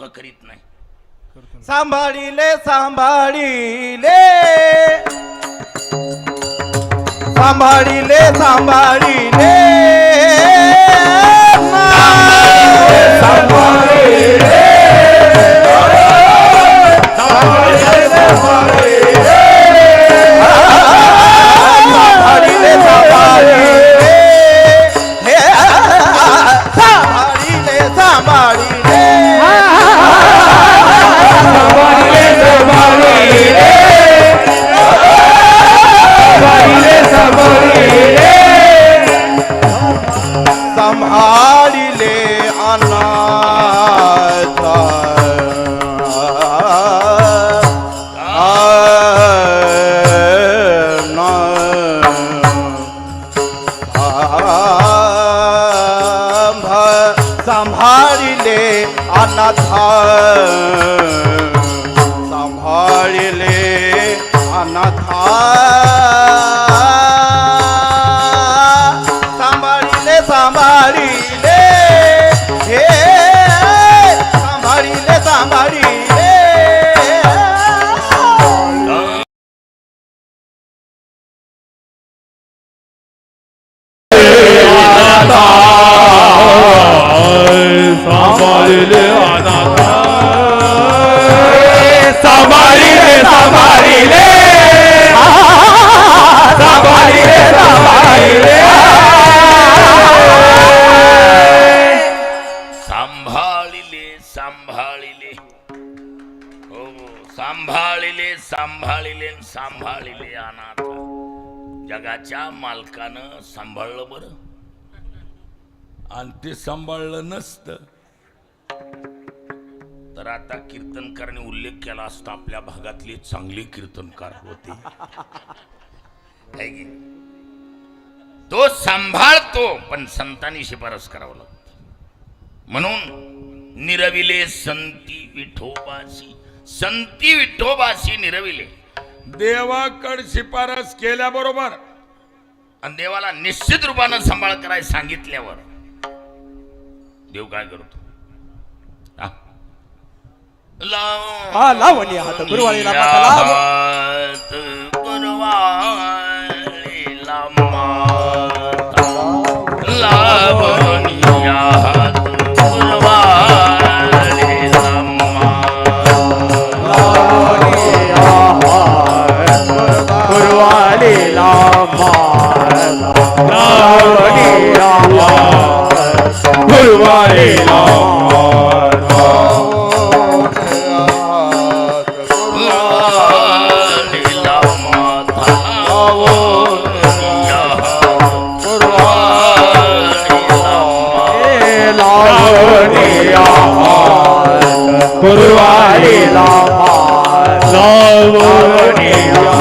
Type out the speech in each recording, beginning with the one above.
का करीत नाही. सांभाळिले सांभाळिले. सांभाळिले सांभाळिले सांभाळिले. রাধা मालकानं सांभाळलं बरं. आणि ते सांभाळलं नसतं. तर आता कीर्तनकाराने उल्लेख केला असता आपल्या भागातले चांगले कीर्तनकार होते. की तो सांभाळतो पण संतांनी शिफारस करावं लागत. म्हणून निरविले संती विठोबाशी संती विठोबाशी निरविले. देवाकड शिफारस केल्याबरोबर आणि देवाला निश्चित रूपानं सांभाळ करायला सांगितल्यावर देव काय करतो? लाव- हा, लावणी हात गुरुवाळीला गुरुवालीला लावणीला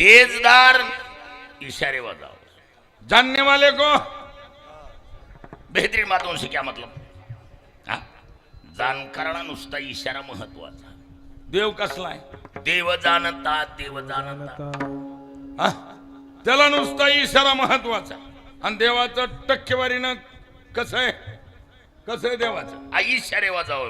तेजदार इशारे बजाओ जानने वाले को बेहतरीन बातों से क्या मतलब? जाणकाराला नुसता इशारा महत्त्वाचा. देव कसला आहे? देव जाणता देव जाणता. हा? त्याला नुसता इशारा महत्त्वाचा. आणि देवाचं टक्केवारीनं कसं आहे? कसं आहे देवाचं? आ इशारे वाजाव.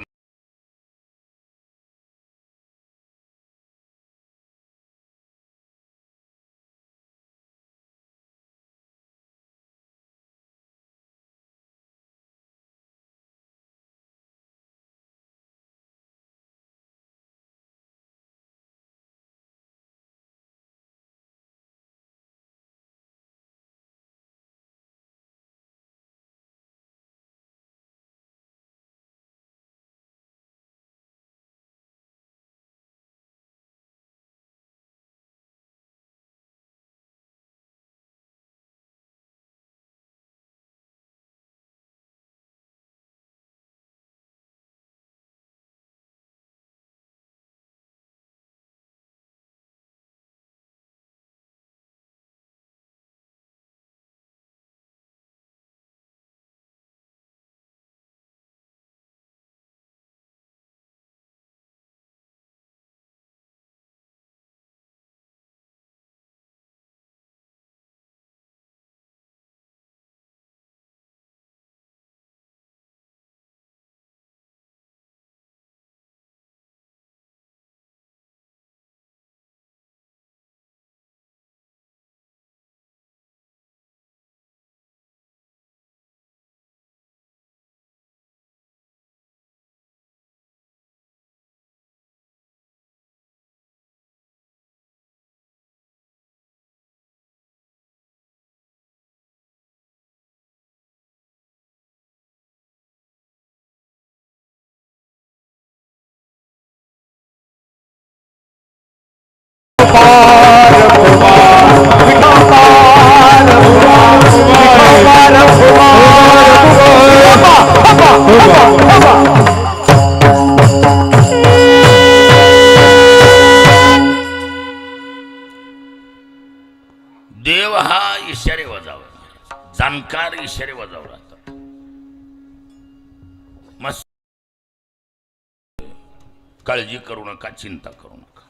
काळजी करू नका चिंता करू नका.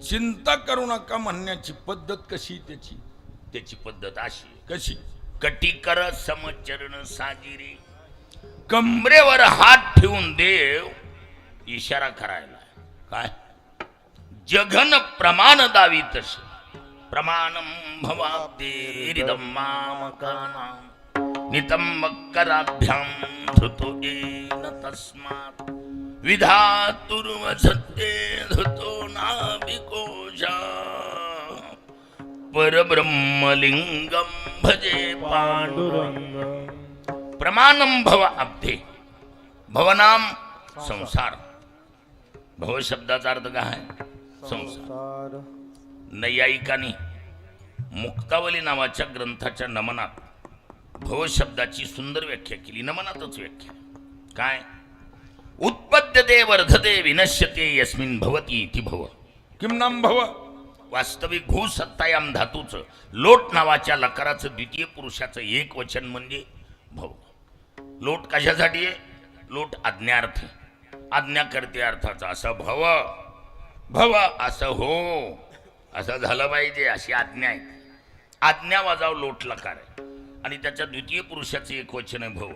चिंता करू नका म्हणण्याची पद्धत कशी त्याची? त्याची पद्धत अशी कशी? कटिकर समचरण साजिरी. कमरेवर हात ठेवून देव इशारा करायला. काय? जघन प्रमाण दावी तसे. प्रमाणम भवाब्देरिदं मामकानां धृतो येन तस्मात्. विधातुर्वसत्ते धृतो नाभिकोशा परब्रह्मलिंगम भजे पांडुरंग प्रमाणम भव अब्धे। भवनाम संसार भव शब्दाचा अर्थ काय आहे? संसार। नैयायिकांनी मुक्तावली नावाच्या ग्रंथाच्या नमनात भव शब्दाची सुंदर व्याख्या केली. नमनातच व्याख्या. काय? उत्पद्यते वर्धते विनश्यते यस्मिन भवती इति भव. किम नाम भव? वास्तविक भू सत्तायाम धातूचं लोट नावाच्या लकाराचं द्वितीय पुरुषाचं एक वचन म्हणजे भव. लोट कशासाठी आहे? लोट आज्ञार्थी. आज्ञा करते अर्थाचा असं भव. भव असं हो. असं झालं पाहिजे अशी आज्ञा आहे. आज्ञा वाजाव लोट लकार आहे. आणि त्याच्या द्वितीय पुरुषाचं एक वचन आहे भव.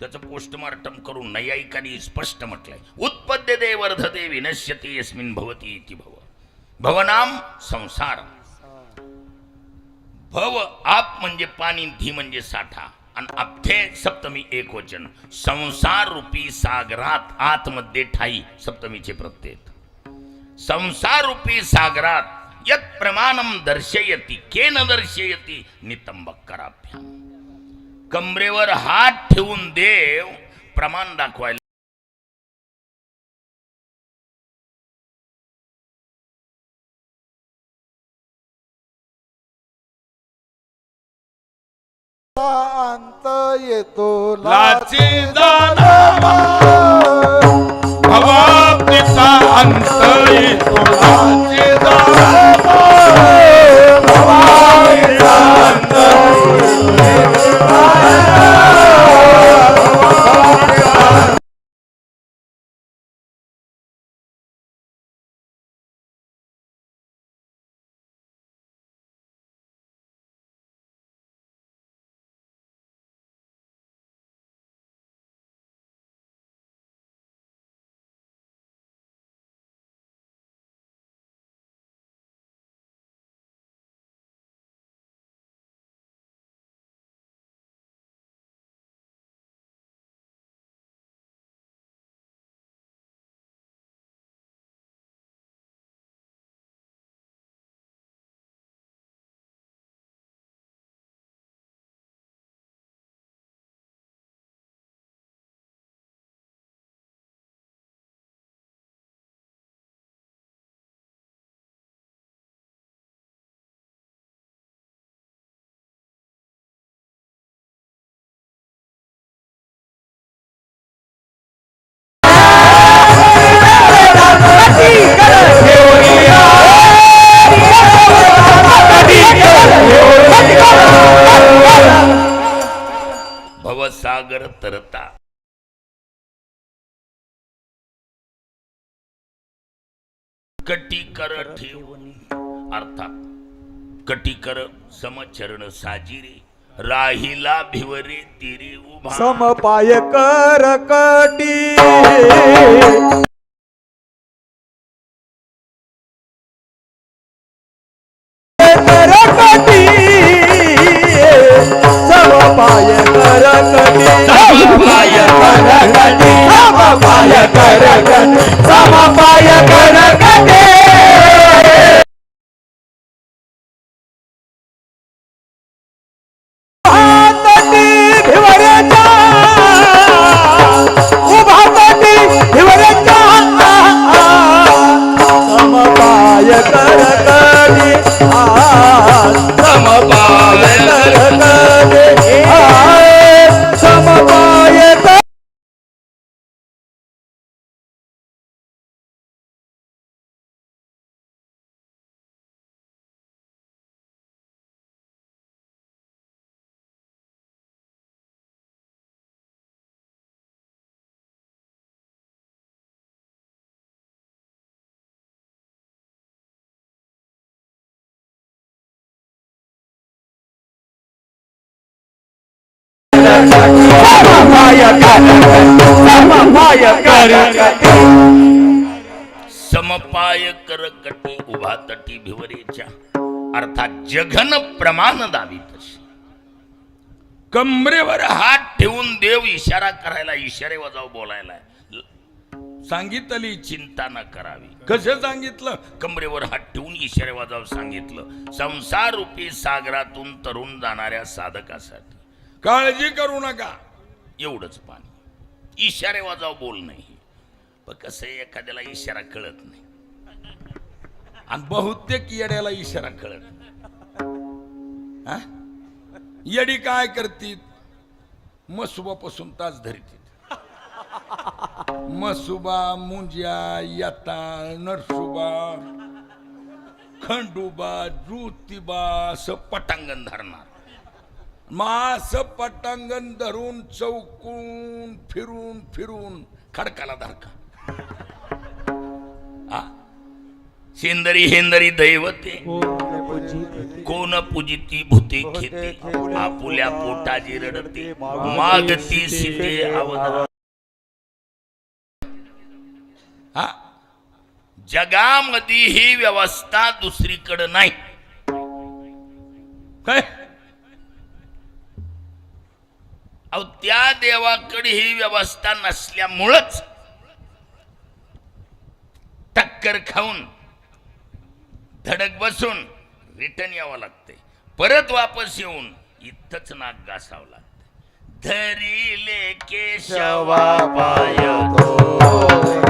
त्याचं पोस्टमार्टम करून नैयायिकांनी स्पष्ट म्हटलंय. उत्पद्यते वर्धते विनश्यते यस्मिन भवती इति भव. भवनाम संसार भव आप म्हणजे पाणी धी म्हणजे साठा. आणि अभ्थे सप्तमी एक वचन संसार रूपी सागरात आतमध्ये ठाई सप्तमीचे प्रत्येक. संसार रूपी सागरात यत प्रमाणम दर्शयती केन दर्शयती? नितंबकराभ्याम कमरेवर हात ठेवून देव प्रमाण दाखवायला अंत येतो लाची लाचे हवा पिता अंत येतो लाची भवसागर तरता. कटीकर ठेवून अर्थात कटीकर समचरण साजिरे. राहिला भिवरे तिरी उभा. समपाय कर कटी. समपाय करकटी समपाय कर कटी उभा तटी भिवरेच्या. अर्थात जघन प्रमाण दावी तशी कमरेवर हात ठेवून देव इशारा करायला इशारे वजाव बोलायला सांगितली चिंता न करावी. कसं सांगितलं? कमरेवर हात ठेवून इशारे वाजाव सांगितलं. संसार रूपी सागरातून तरुण जाणाऱ्या साधकासाठी. काळजी करू नका. एवढंच पाणी. इशारे वाजाव बोल नाही. पण कसं एखाद्याला इशारा कळत नाही. आणि बहुतेक येड्याला इशारा कळत नाही. हा? येडी काय करतीत? मसुबापासून तास धरतील मसुबा मुंज्या यता नरसुबा खंडुबा ज्योतिबा असं पटांगण धरणार. मग असं पटांगण धरून चौकून फिरून फिरून खडकाला धरका आ? शेंदरी हेंदरी दैवते. कोण पूजिती भूते खेते आपुल्या पोटाजी रडते. मागती सिते अवधा हा? जगामध्ये ही व्यवस्था दुसरीकडे नाही. काय? अहो त्या देवाकडे ही व्यवस्था नसल्यामुळंच टक्कर खाऊन धडक बसून रिटर्न यावं लागते परत वापस येऊन इथंच नाक घासावं लागतं धरिले केशवा पाय पाय